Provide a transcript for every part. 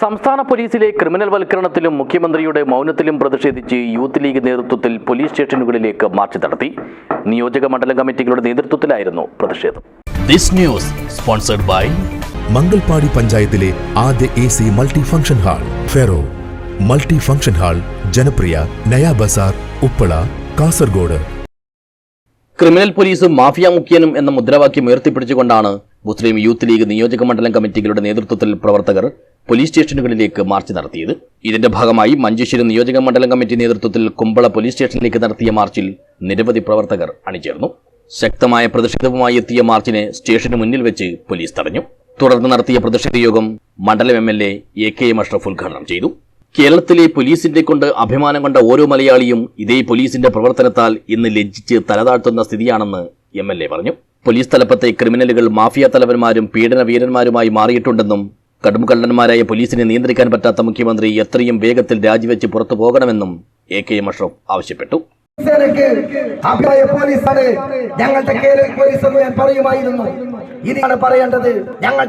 സംസ്ഥാന പോലീസിലെ ക്രിമിനൽ വൽക്കരണത്തിലും മുഖ്യമന്ത്രിയുടെ മൗനത്തിലും പ്രതിഷേധിച്ച് യൂത്ത് ലീഗ് നേതൃത്വത്തിൽ പോലീസ് സ്റ്റേഷനുകളിലേക്ക് മാർച്ച് നടത്തി. നിയോജക മണ്ഡലം കമ്മിറ്റികളുടെ നേതൃത്വത്തിലായിരുന്നു പ്രതിഷേധം. This news sponsored by Mangalpady പഞ്ചായത്തിലെ ആദ്യ A C multi function hall ferro. Multi function hall Janapriya Naya Bazar Uppala Kasaragod. Criminal പോലീസും മാഫിയ മുഖ്യനും എന്ന മുദ്രാവാക്യം ഉയർത്തിപ്പിടിച്ചുകൊണ്ടാണ് മുസ്ലിം യൂത്ത് ലീഗ് നിയോജക മണ്ഡലം കമ്മിറ്റികളുടെ നേതൃത്വത്തിൽ പ്രവർത്തകർ പോലീസ് സ്റ്റേഷനുകളിലേക്ക് മാർച്ച് നടത്തിയത്. ഇതിന്റെ ഭാഗമായി മഞ്ചേശ്വരം നിയോജക മണ്ഡലം കമ്മിറ്റി നേതൃത്വത്തിൽ കുമ്പള പോലീസ് സ്റ്റേഷനിലേക്ക് നടത്തിയ മാർച്ചിൽ നിരവധി പ്രവർത്തകർ അണിചേർന്നു. ശക്തമായ പ്രതിഷേധവുമായി എത്തിയ മാർച്ചിനെ സ്റ്റേഷന് മുന്നിൽ വെച്ച് പോലീസ് തടഞ്ഞു. തുടർന്ന് നടത്തിയ പ്രതിഷേധ യോഗം മണ്ഡലം M L A A K M Ashraf ഉദ്ഘാടനം ചെയ്തു. കേരളത്തിലെ പോലീസിന്റെ കൊണ്ട് അഭിമാനം കൊണ്ട ഓരോ മലയാളിയും ഇതേ പോലീസിന്റെ പ്രവർത്തനത്താൽ ഇന്ന് ലജ്ജിച്ച് തലതാഴ്ത്തുന്ന സ്ഥിതിയാണെന്ന് എം എൽ എ പറഞ്ഞു. പോലീസ് തലപ്പത്തെ ക്രിമിനലുകൾ മാഫിയ തലവന്മാരും പീഡന വീരന്മാരുമായി മാറിയിട്ടുണ്ടെന്നും കടുംകള്ളന്മാരായ പോലീസിനെ നിയന്ത്രിക്കാൻ പറ്റാത്ത മുഖ്യമന്ത്രി എത്രയും വേഗത്തിൽ രാജിവെച്ച് പുറത്തു പോകണമെന്നും എ കെ എം അഷ്റഫ് ആവശ്യപ്പെട്ടു. സേനയ്ക്ക് അഭിപ്രായ പോലീസാണ്. ഞങ്ങളുടെ കേരള പോലീസ് എന്ന് ഞാൻ പറയുമായിരുന്നു. ഇനിയാണ് പറയേണ്ടത്. ഞങ്ങൾ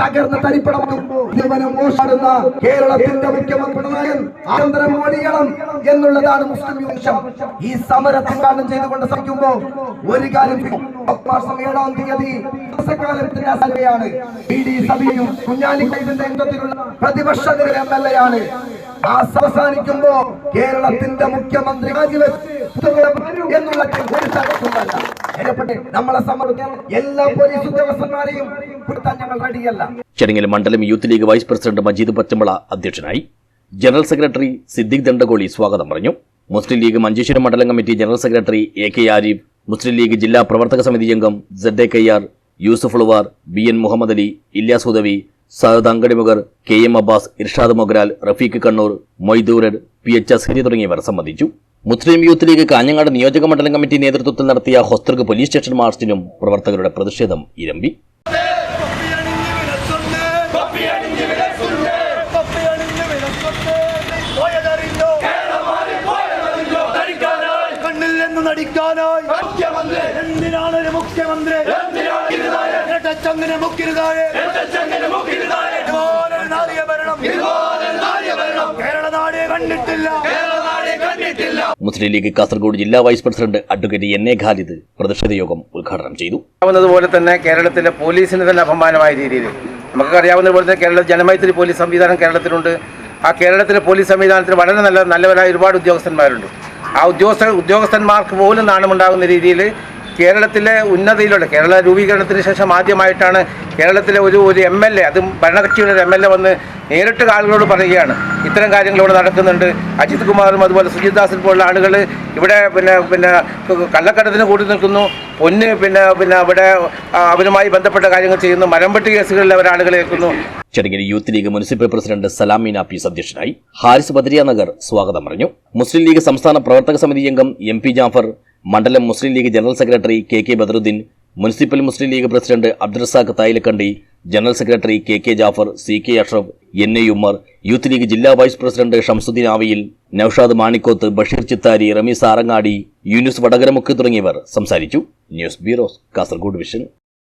തകർന്ന് തരിപ്പണമാകും മോശാടുന്ന കേരളത്തിന്റെ മുഖ്യമന്ത്രി പിണറായി ആന്തരം ഒഴിയണം എന്നുള്ളതാണ് മുസ്ലിം യുവശം ഈ സമരത്തിൽ കാരണം ചെയ്തുകൊണ്ട് ശ്രമിക്കുമ്പോ ഒരു കാര്യം മാസം ഏഴാം തീയതി സഭയാണ്. അസലയാണ് ബി ഡി സഭയും കുഞ്ഞാലിക്കൈതിന്റെ നേതൃത്വത്തിലുള്ള പ്രതിപക്ഷ എം എൽ എ ആണ്. അവസാനിക്കുമ്പോ കേരളത്തിന്റെ മുഖ്യമന്ത്രി എന്നുള്ള നമ്മളെ എല്ലാ ഞങ്ങൾ റെഡിയല്ല. മണ്ഡലം youth league vice president Majeed Pachamala അധ്യക്ഷനായി ജനറൽ സെക്രട്ടറി സിദ്ദിഖ് ദണ്ഡകോളി സ്വാഗതം പറഞ്ഞു. മുസ്ലിം ലീഗ് മഞ്ചേശ്വരം മണ്ഡലം committee general secretary A K Arif Muslim League ജില്ലാ പ്രവർത്തക സമിതി അംഗം Z A Kayyar Yusuf Uluvar B N Muhammad Ali Ilyas Udavi Sahad Angadimogar K M Abbas Irshad Mogral Rafeeq Kannur Moythuran P H Azhari തുടങ്ങിയവർ സംബന്ധിച്ചു. മുസ്ലിം youth league Kanhangad നിയോജക മണ്ഡലം committee നേതൃത്വത്തിൽ നടത്തിയ ഹൊസ്തർഗ് പോലീസ് സ്റ്റേഷൻ മാർച്ചിനും പ്രവർത്തകരുടെ പ്രതിഷേധം ഇരമ്പി. നിന്ന് എന്തിനാണ് ഒരു മുഖ്യമന്ത്രി ഇരട്ടച്ചങ്ങനെ മുക്കിരുതാഴെ ഇതുപോലൊരു നാടിയ ഭരണം കേരള നാടിയെ കണ്ടിട്ടില്ല. മുസ്ലിം ലീഗ് കാസർഗോഡ് ജില്ലാ vice president advocate N A Khalid പ്രതിഷേധ യോഗം ഉദ്ഘാടനം ചെയ്തു. അറിയാവുന്നതുപോലെ തന്നെ കേരളത്തിലെ പോലീസിന് തന്നെ അപമാനമായ രീതിയിൽ. നമുക്ക് അറിയാവുന്ന പോലെ തന്നെ കേരള ജനമൈത്രി പോലീസ് സംവിധാനം കേരളത്തിലുണ്ട്. ആ കേരളത്തിലെ പോലീസ് സംവിധാനത്തിൽ വളരെ നല്ല നല്ലവരായ ഒരുപാട് ഉദ്യോഗസ്ഥന്മാരുണ്ട്. ആ ഉദ്യോഗസ്ഥ ഉദ്യോഗസ്ഥന്മാർക്ക് പോലും നാണമുണ്ടാകുന്ന രീതിയിൽ കേരളത്തിലെ ഉന്നതിയിലുള്ള കേരള രൂപീകരണത്തിന് ശേഷം ആദ്യമായിട്ടാണ് കേരളത്തിലെ ഒരു ഒരു എം എൽ എ അതും ഭരണകക്ഷിയുടെ ഒരു എം എൽ എ വന്ന് നേരിട്ട് ആളുകളോട് പറയുകയാണ്. ഇത്തരം കാര്യങ്ങൾ ഇവിടെ നടക്കുന്നുണ്ട്. അജിത് കുമാറും അതുപോലെ സുജിത് ദാസിൽ പോലുള്ള ആളുകൾ ഇവിടെ പിന്നെ പിന്നെ കള്ളക്കടത്തിന് കൂടി നിൽക്കുന്നു. പൊന്ന് പിന്നെ പിന്നെ അവിടെ ആ, അവരുമായി ബന്ധപ്പെട്ട കാര്യങ്ങൾ ചെയ്യുന്നു. മരംപെട്ടി കേസുകളിൽ അവർ ആളുകളെ ഏൽക്കുന്നു. ചടങ്ങിൽ youth league municipal president Salameen piece അധ്യക്ഷനായി ഹാരിസ് ബദരിയ നഗർ സ്വാഗതം പറഞ്ഞു. മുസ്ലിം ലീഗ് സംസ്ഥാന പ്രവർത്തക സമിതി അംഗം എം പി ജാഫർ മണ്ഡലം Muslim League general secretary K K Badaruddeen municipal Muslim League president Abdurazak Thayilakkandi general secretary K K Jafar C K Ashraf N A Ummer youth league ജില്ലാ vice president Shamsuddin Aviyil Naushad Manikkoth Basheer Chithari Ramees Arangadi Yunus Vadakaramukku തുടങ്ങിയവർ സംസാരിച്ചു. News bureau Kasaragod vision.